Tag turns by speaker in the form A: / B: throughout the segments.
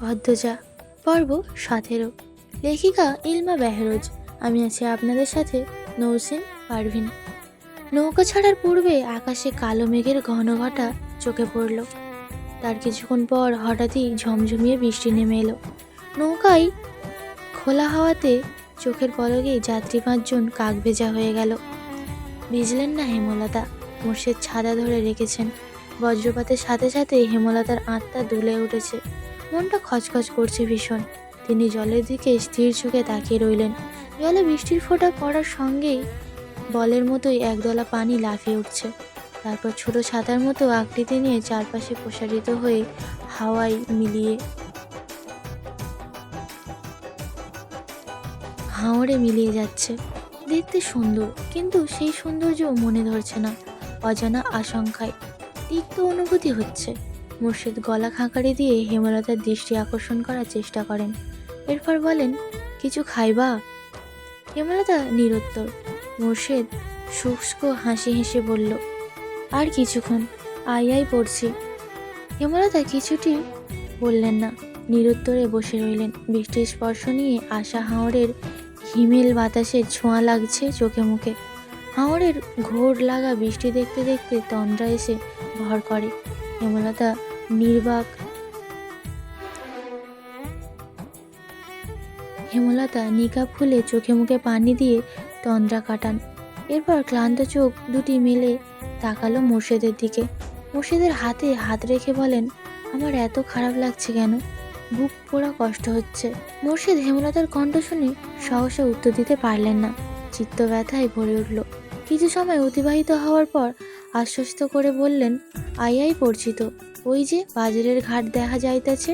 A: ভদ্রজা, পর্ব সতেরো। লেখিকা ইলমা বেহরোজ। আমি আছি আপনাদের সাথে নৌসিন পারভিন। নৌকা ছাড়ার পূর্বে আকাশে কালো মেঘের ঘন ঘটা চোখে পড়ল। তার কিছুক্ষণ পর হঠাৎই ঝমঝমিয়ে বৃষ্টি নেমে এলো। নৌকায় খোলা হাওয়াতে চোখের পলকেই যাত্রী পাঁচজন কাক ভেজা হয়ে গেল। ভিজলেন না হেমলতা মোর্শেদ ছাদা ধরে রেখেছেন। বজ্রপাতের সাথে সাথে হেমলতার আত্মা দুলে উঠেছে। মনটা খচখচ করছে ভীষণ। তিনি জলের দিকে স্থির চোখে তাকিয়ে রইলেন। জলে বৃষ্টির ফোঁটা পড়ার সঙ্গেই বলের মতোই একদলা পানি লাফিয়ে উঠছে। তারপর ছোট ছাতার মতো আকৃতি নিয়ে চারপাশে প্রসারিত হয়ে হাওয়ায় মিলিয়ে হাওড়ে মিলিয়ে যাচ্ছে। দেখতে সুন্দর, কিন্তু সেই সৌন্দর্য মনে ধরছে না। অজানা আশঙ্কায়, তিক্ত অনুভূতি হচ্ছে। মুর্শিদ গলা খাঁকারি দিয়ে হেমলতার দৃষ্টি আকর্ষণ করার চেষ্টা করেন। এরপর বলেন, কিছু খাইবা? হেমলতা নিরুত্তর। মুর্শিদ শুষ্ক হাসি হেসে বলল, আর কিছুক্ষণ, আই আই পড়ছি। হেমলতা কিছুটি বললেন না, নিরুত্তরে বসে রইলেন। বৃষ্টির স্পর্শ নিয়ে আশা হাওড়ের হিমেল বাতাসের ছোঁয়া লাগছে চোখে মুখে। হাওড়ের ঘোর লাগা বৃষ্টি দেখতে দেখতে তন্দ্রা এসে ভর করে। হেমলতা নির্বাক। হেমলতা নিকাপ খুলে চোখে মুখে পানি দিয়ে তন্দ্রা কাটান। এরপর ক্লান্ত চোখ দুটি মেলে তাকালো মুর্শেদের দিকে। মুর্শেদের হাতে হাত রেখে বলেন, আমার এত খারাপ লাগছে কেন? বুক পোড়া কষ্ট হচ্ছে। মুর্শিদ হেমলতার কণ্ঠ শুনে সহসা উত্তর দিতে পারলেন না। চিত্ত ব্যথায় ভরে উঠল। কিছু সময় অতিবাহিত হওয়ার পর আশ্বস্ত করে বললেন আই আই পড়ছি তো ওই যে বাজারের ঘাট দেখা যাইতেছে।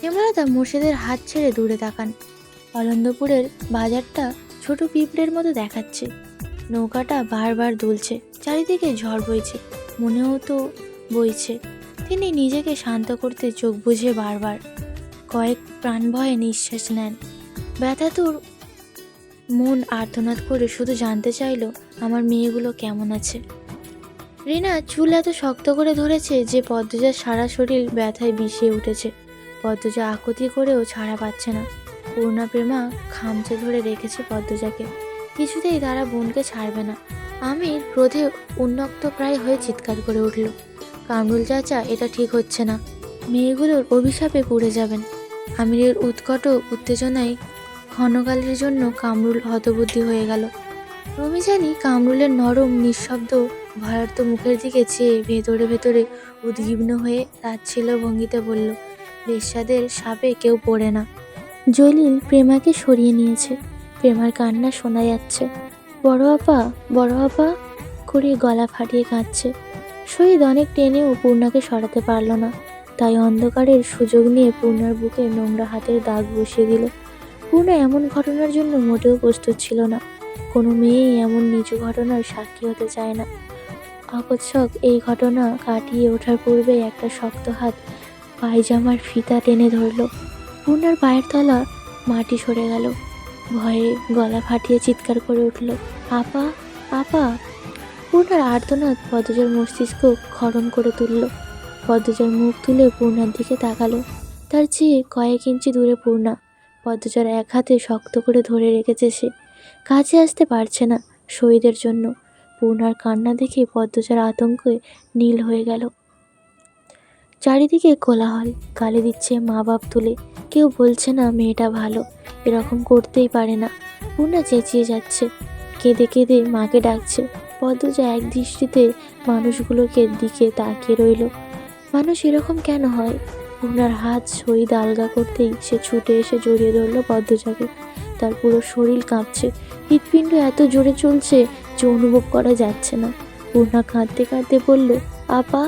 A: হেমলতা মুর্শিদের হাত ছেড়ে দূরে তাকান। অনন্দপুরের বাজারটা ছোট পিঁপড়ের মতো দেখাচ্ছে। নৌকাটা বারবার দুলছে, চারিদিকে ঝড় বইছে, মনেও তো বইছে। তিনি নিজেকে শান্ত করতে চোখ বুঝে বারবার, কয়েক প্রাণ ভয়ে নিঃশ্বাস নেন। ব্যথাতুর মন আর্তনাদ করে শুধু জানতে চাইল, আমার মেয়েগুলো কেমন আছে। রিনা চুল এত শক্ত করে ধরেছে যে পদ্মজার সারা শরীর ব্যথায় বিষিয়ে উঠেছে। পদ্মজা আকুতি করেও ছাড়া পাচ্ছে না। করুণা প্রেমা খামচে ধরে রেখেছে পদ্মজাকে। কিছুতেই তারা বোনকে ছাড়বে না। আমির ক্রোধে উন্নক্ত প্রায় হয়ে চিৎকার করে উঠল, কামরুল চাচা, এটা ঠিক হচ্ছে না। মেয়েগুলোর অভিশাপে পড়ে যাবেন। আমিরের উৎকট উত্তেজনায় ক্ষণকালের জন্য কামরুল হতবুদ্ধি হয়ে গেল। রমি জানি কামরুলের নরম, নিঃশব্দ ভয়ার্ত মুখের দিকে চেয়ে ভেতরে ভেতরে উদ্বিগ্ন হয়ে তাচ্ছিল ভঙ্গিতে বলল বেশ্যাদের সাপে কেউ পড়ে না। জলিল প্রেমাকে সরিয়ে নিয়েছে। প্রেমার কান্না শোনা যাচ্ছে। বড় আপা বড় আপা! করে গলা ফাটিয়ে কাঁদছে। শহীদ অনেক টেনেও পূর্ণাকে সরাতে পারল না। তাই অন্ধকারের সুযোগ নিয়ে পূর্ণার বুকে নোংরা হাতের দাগ বসিয়ে দিল। পূর্ণা এমন ঘটনার জন্য মোটেও প্রস্তুত ছিল না। কোনো মেয়েই এমন নিচু ঘটনার সাক্ষী হতে চায় না। আকস্মক এই ঘটনা কাটিয়ে ওঠার পূর্বে একটা শক্ত হাত পায়জামার ফিতা টেনে ধরল। পূর্ণার পায়ের তলা মাটি সরে গেল। ভয়ে গলা ফাটিয়ে চিৎকার করে উঠল, আপা আপা! পূর্ণার আর্তনাদ পদ্মজার মস্তিষ্ক খরম করে তুলল। পদ্মজার মুখ তুলে পূর্ণার দিকে তাকালো। তার চেয়ে কয়েক ইঞ্চি দূরে পূর্ণা। পদ্মজার এক হাতে শক্ত করে ধরে রেখেছে সে। কাছে আসতে পারছে না শহীদের জন্য। পূর্ণার কান্না দেখে পদ্মজার আতঙ্কে নীল হয়ে গেল। চারিদিকে কোলাহল, গালি দিচ্ছে মা বাপ তুলে। কেউ বলছে না মেয়েটা ভালো, এরকম করতেই পারে না। পূর্ণা চেঁচিয়ে যাচ্ছে, কেঁদে কেঁদে মাকে ডাকছে। পদ্মজা এক দৃষ্টিতে মানুষগুলোকে দিকে তাকিয়ে রইল। মানুষ এরকম কেন হয়? পূর্ণার হাত শহীদ আলগা করতেই সে ছুটে এসে জড়িয়ে ধরলো পদ্মজাকে। তার পুরো শরীর কাঁপছে। হৃৎপিণ্ড এত জোরে চলছে যে অনুভব করা যাচ্ছে না। পূর্ণা কাঁদতে কাঁদতে বলল, আপা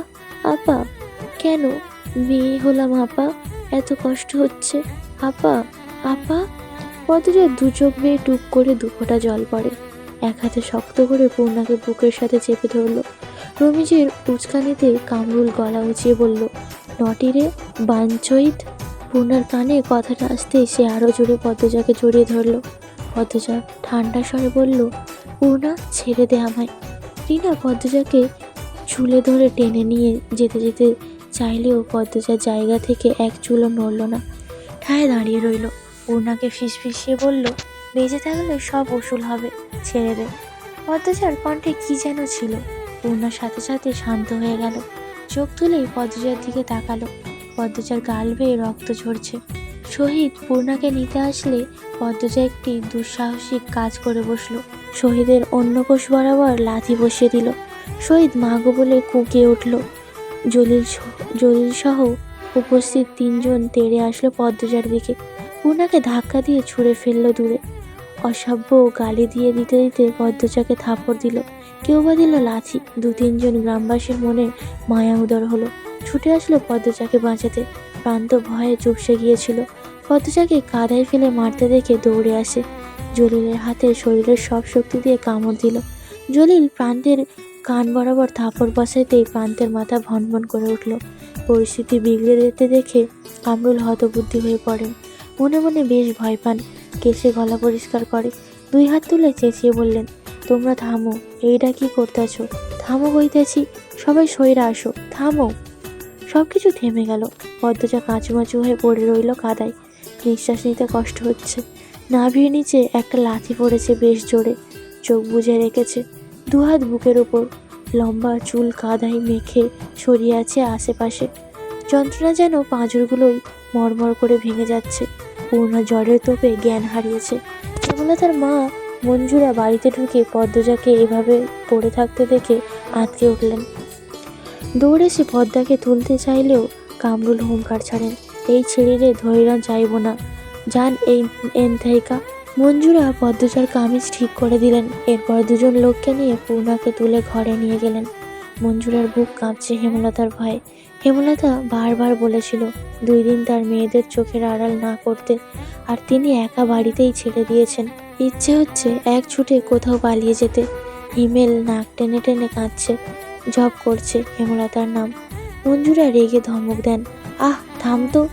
A: আপা, কেন? মেয়ে হলাম আপা, এত কষ্ট হচ্ছে। আপা আপা? পদ্মজার দু চোখ বেয়ে টুক করে দুফোটা জল পড়ে। এক হাতে শক্ত করে পূর্ণাকে বুকের সাথে চেপে ধরলো। রমিজের উচকানিতে কামরুল গলা উঁচিয়ে বলল নটিরে বাঞ্চইত পূর্ণার কানে কথাটা আসতেই সে আরও জোরে পদ্মজাকে জড়িয়ে ধরলো। পদ্মজা ঠান্ডা স্বরে বলল পূর্ণা ছেড়ে দে আমায়। রিনা পদ্মজাকে চুলে ধরে টেনে নিয়ে যেতে যেতে চাইলেও পদ্মজার জায়গা থেকে এক চুলও নড়ল না। ঠায় দাঁড়িয়ে রইল। পূর্ণাকে ফিসফিসিয়ে বলল, বেঁচে থাকলে সব ওসুল হবে, ছেড়ে দে। পদ্মজার কণ্ঠে কি যেন ছিল। পূর্ণার সাথে সাথে শান্ত হয়ে গেল। চোখ তুলেই পদ্মজার দিকে তাকালো। পদ্মজার গাল বেয়ে রক্ত ঝরছে। শহীদ পূর্ণাকে নিতে আসলে পদ্মজা একটি দুঃসাহসিক কাজ করে বসল। শহীদের অন্য কোষ বরাবর লাথি বসিয়ে দিল। শহীদ মাগো বলে কুঁকিয়ে উঠল। জলিল জলিল সহ উপস্থিত তিনজন তেড়ে আসলো পদ্মজার দিকে। পূর্ণাকে ধাক্কা দিয়ে ছুঁড়ে ফেলল দূরে। অসভ্য গালি দিয়ে দিতে দিতে পদ্মজাকে থাপড় দিল। কেউ বা দিল লাথি। দু তিনজন গ্রামবাসীর মনে মায়া উদর হলো। ছুটে আসলো পদ্মজাকে বাঁচাতে। প্রান্ত ভয়ে চুপসে গিয়েছিল। পদ্মজাকে কাদায় ফেলে মারতে দেখে দৌড়ে আসে। জলিলের হাতে শরীরের সব শক্তি দিয়ে কামড় দিল। জলিল প্রান্তের কান বরাবর থাপড় বসাইতেই প্রান্তের মাথা ভনভন করে উঠল। পরিস্থিতি বিগড়ে যেতে দেখে কামরুল হতবুদ্ধি হয়ে পড়েন মনে মনে বেশ ভয় পান। কেসে গলা পরিষ্কার করে। দুই হাত তুলে চেঁচিয়ে বললেন, তোমরা থামো এইটা কি করতেছ? থামো কইতেছি, সবাই সইরা আসো, থামো। সব কিছু থেমে গেল। পদ্মজা কাঁচুমাচু হয়ে পড়ে রইল কাদায়। নিঃশ্বাস নিতে কষ্ট হচ্ছে। নাভির নিচে একটা লাথি পড়েছে বেশ জোরে। চোখ বুজে রেখেছে দুহাত বুকের ওপর। লম্বা চুল কাদায় মেখে ছড়িয়ে আছে আশেপাশে। যন্ত্রণা যেন পাঁজরগুলোই মরমর করে ভেঙে যাচ্ছে। পূর্ণ জ্বরের তোপে জ্ঞান হারিয়েছে। কেবলা তার মা মঞ্জুরা বাড়িতে ঢুকে পদ্মজাকে এভাবে পড়ে থাকতে দেখে আঁতকে উঠলেন। দৌড়ে সে পদ্মাকে তুলতে চাইলেও কামরুল হুঙ্কার ছাড়েন। এই ছেড়ে ধৈর্য চাইব না। যান এই এন থাইকা মঞ্জুরা পদ্মজার কামিজ ঠিক করে দিলেন। এরপর দুজন লোককে নিয়ে পূর্ণাকে তুলে ঘরে নিয়ে গেলেন। মঞ্জুরার বুক কাঁপছে হেমলতার ভয়ে। হেমলতা বারবার বলেছিল, দুই দিন তার মেয়েদের চোখের আড়াল না করতে। আর তিনি একা বাড়িতেই ছেড়ে দিয়েছেন। ইচ্ছে হচ্ছে এক ছুটে কোথাও পালিয়ে যেতে। হিমেল নাক টেনে টেনে কাঁদছে। জব করছে হেমলতার নাম। মঞ্জুরা রেগে ধমক দেন, আহ, থাম তো।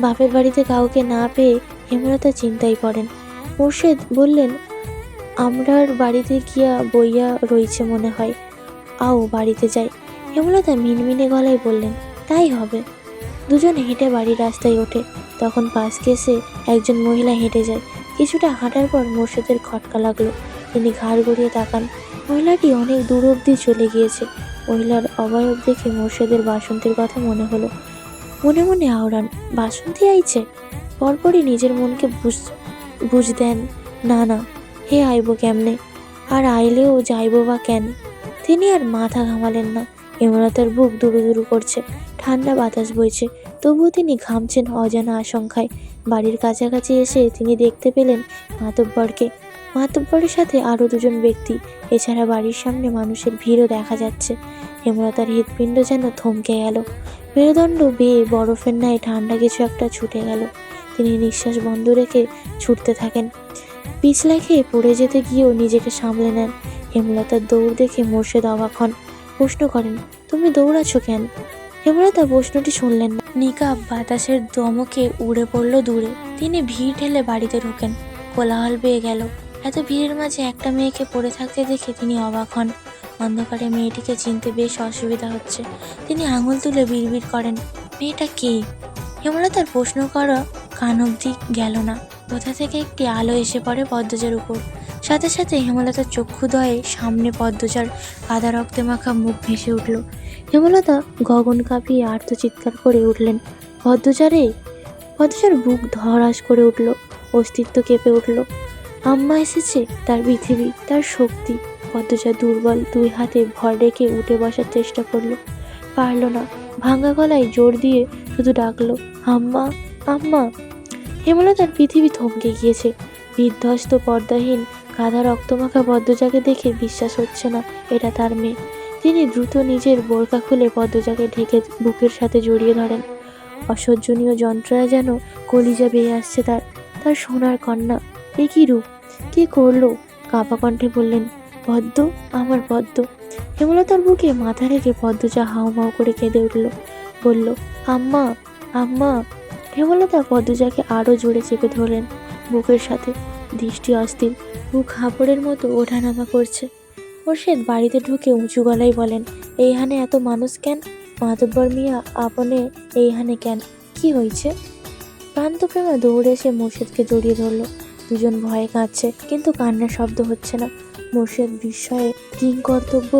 A: বাপের বাড়িতে কাউকে না পেয়ে হেমলতা চিন্তায় পড়েন। মোর্শেদ বললেন, আমরার বাড়িতে গিয়া বইয়া রইছে মনে হয়। আও বাড়িতে যাই। হেমলতা মিনমিনে গলায় বললেন, তাই হবে। দুজন হেঁটে বাড়ির রাস্তায় ওঠে। তখন পাশ কেসে একজন মহিলা হেঁটে যায়। কিছুটা হাঁটার পর মোর্শেদের খটকা লাগল। তিনি ঘাড় গড়িয়ে তাকান। মহিলাটি অনেক দূর অবধি চলে গিয়েছে। মহিলার অবয়ব দেখে মোর্শেদের বাসন্তীর কথা মনে হলো। মনে মনে আওড়ান, বাসন্তী আইছে? পরপরই নিজের মনকে বুঝ বুঝ দেন, না না, হে আইব কেমনে? আর আইলেও যাইব বা কেন? তিনি আর মাথা ঘামালেন না, হেমলতার বুক দুরু দুরু করছে ঠান্ডা বাতাস বইছে। তবুও তিনি ঘামছেন অজানা আশঙ্কায়। বাড়ির কাছাকাছি এসে তিনি দেখতে পেলেন মাতব্বরকে। মাতব্বরের সাথে আরও দুজন ব্যক্তি, এছাড়া বাড়ির সামনে মানুষের ভিড়ও দেখা যাচ্ছে। হেমলতার হৃদপিণ্ড যেন থমকে গেল। মেরুদণ্ড বেয়ে বরফের ন্যায় ঠান্ডা কিছু একটা ছুটে গেল। তিনি নিঃশ্বাস বন্ধ রেখে ছুটতে থাকেন। পিছলা খেয়ে পড়ে যেতে গিয়েও নিজেকে সামলে নেন। হেমলতার দৌড় দেখে মোর্শেদ অবাক হন। প্রশ্ন করেন, তুমি দৌড়াচ্ছ কেন? হেমলতা প্রশ্নটি শুনলেন না। নিকাব বাতাসের দমকে উড়ে পড়ল দূরে। তিনি ভিড় ঠেলে বাড়িতে ঢোকেন। কোলাহল পেয়ে গেল। এত ভিড়ের মাঝে একটা মেয়েকে পড়ে থাকতে দেখে তিনি অবাক হন। অন্ধকারে মেয়েটিকে চিনতে বেশ অসুবিধা হচ্ছে। তিনি আঙুল তুলে বিড়বিড় করেন, মেয়েটা কে? হেমলতার প্রশ্ন করা কান অবধি গেল না। কোথা থেকে একটি আলো এসে পড়ে পদ্মজার উপর? সাথে সাথে হেমলতার চক্ষুদয়ে সামনে পদ্মজার কাদা রক্তে মাখা মুখ ভেসে উঠল। হেমলতা গগন কাঁপিয়ে আর্থ চিৎকার করে উঠলেন পদ্মজা রে পদ্মজার বুক ধরাস করে উঠল, অস্তিত্ব কেঁপে উঠল। আম্মা এসেছে, তার পৃথিবী, তার শক্তি। পদ্মজা দুর্বল দুই হাতে ভর রেখে উঠে বসার চেষ্টা করল। পারল না। ভাঙা গলায় জোর দিয়ে শুধু ডাকলো, আম্মা আম্মা। হেমলতার পৃথিবী থমকে গিয়েছে। বিধ্বস্ত, পর্দাহীন, কাদা রক্তমাখা পদ্মজাকে দেখে বিশ্বাস হচ্ছে না, এটা তার মেয়ে। তিনি দ্রুত নিজের বোরকা খুলে পদ্মজাকে ঢেকে বুকের সাথে জড়িয়ে ধরেন। অসহ্যনীয় যন্ত্রণা যেন কলিজা বেয়ে আসছে তার তার সোনার কন্যা। এ কি রূপ? কে করল? কাপা কণ্ঠে বললেন পদ্ম আমার পদ্ম হেমলতার বুকে মাথা রেখে পদ্মজা হাউমাউ করে কেঁদে উঠল। বলল, আম্মা আম্মা। হেমলতা পদ্মজাকে আরও জোরে চেপে ধরলেন বুকের সাথে। দৃষ্টি অস্থির। বুক হাঁপড়ের মতো ওঠানামা করছে। মোর্শেদ বাড়িতে ঢুকে উঁচু গলায় বলেন, এইখানে এত মানুষ কেন? মাতব্বর মিয়া, আপনে এইখানে কেন? কি হয়েছে? প্রান্তপ্রেমা দৌড়ে এসে মোর্শেদকে জড়িয়ে ধরলো। দুজন ভয়ে কাঁদছে, কিন্তু কান্নার শব্দ হচ্ছে না। মোর্শেদ বিস্ময়ে কিং কর্তব্য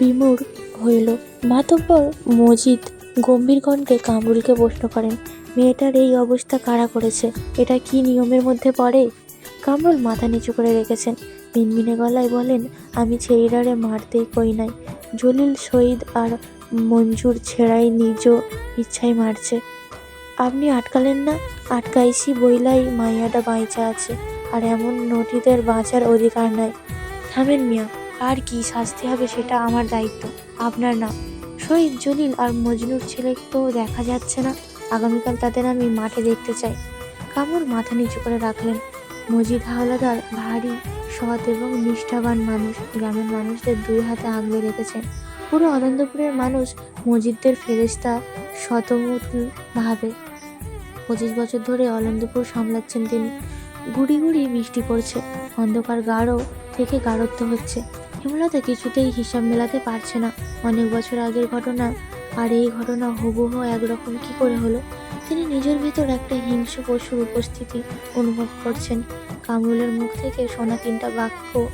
A: বিমূর হইল। মাতব্বর মজিদ গম্ভীর কণ্ঠে কামরুলকে প্রশ্ন করেন, মেয়েটার এই অবস্থা কারা করেছে? এটা কি নিয়মের মধ্যে পড়ে? কামরুল মাথা নিচু করে রেখেছেন। মিনমিনে গলায় বলেন, আমি ছেড়ারে মারতেই কই নাই। জলিল শহীদ আর মঞ্জুর ছেড়াই নিজ ইচ্ছাই মারছে। আপনি আটকালেন না? আটকাইছি বইলাই মাইয়াটা বাইচা আছে। আর এমন নটিদের বাঁচার অধিকার নাই। থামেন মিয়া, আর কি শাস্তি হবে সেটা আমার দায়িত্ব, আপনার না। শহীদ জলিল আর মজনুর ছেলে তো দেখা যাচ্ছে না, আগামীকাল তাদের আমি মাঠে দেখতে চাই। কামর মাথা নিচু করে রাখলেন। মজিদ হাওলাদার ভারী, সৎ এবং নিষ্ঠাবান মানুষ, গ্রামের মানুষদের দুই হাতে আগলে রেখেছেন। পুরো আনন্দপুরের মানুষ মজিদদের ফেরেস্তা শতমূল ভাবে। পঁচিশ বছর ধরে আনন্দপুর সামলাচ্ছেন তিনি। গুড়ি গুড়ি বৃষ্টি পড়ছে, অন্ধকার গাঢ় থেকে গাঢ়ত্ব হচ্ছে। হেমলতা কিছুতেই হিসাব মেলাতে পারছে না। অনেক বছর আগের ঘটনা। আর এই ঘটনা হুবহু একরকম কি করে হলো? তিনি নিজের ভিতর একটা হিংস্র পশুর উপস্থিতি অনুভব করছেন। কামরুলের মুখ থেকে সোনা তিনটা বাক্য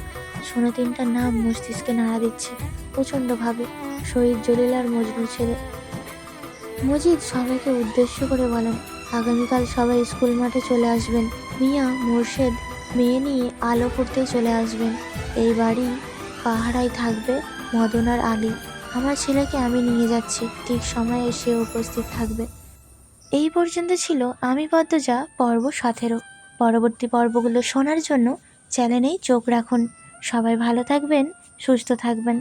A: শোনা তিনটা নাম মস্তিষ্কে নাড়া দিচ্ছে। প্রচণ্ডভাবে। শহীদ জলিল আর মজনুর ছেলে। মজিদ সবাইকে উদ্দেশ্য করে বলেন, আগামীকাল সবাই স্কুল মাঠে চলে আসবেন। মিয়া, মোর্শেদ মেয়ে নিয়ে আলো করতেই চলে আসবেন এই বাড়ি পাহারায় থাকবে মদনার আলী। আমার ছেলেকে আমি নিয়ে যাচ্ছি, ঠিক সময়ে এসে উপস্থিত থাকবে। এই পর্যন্ত ছিল আমি পদ্মজা, পর্ব সতেরো। পরবর্তী পর্বগুলো শোনার জন্য চ্যানেলেই চোখ রাখুন। সবাই ভালো থাকবেন, সুস্থ থাকবেন।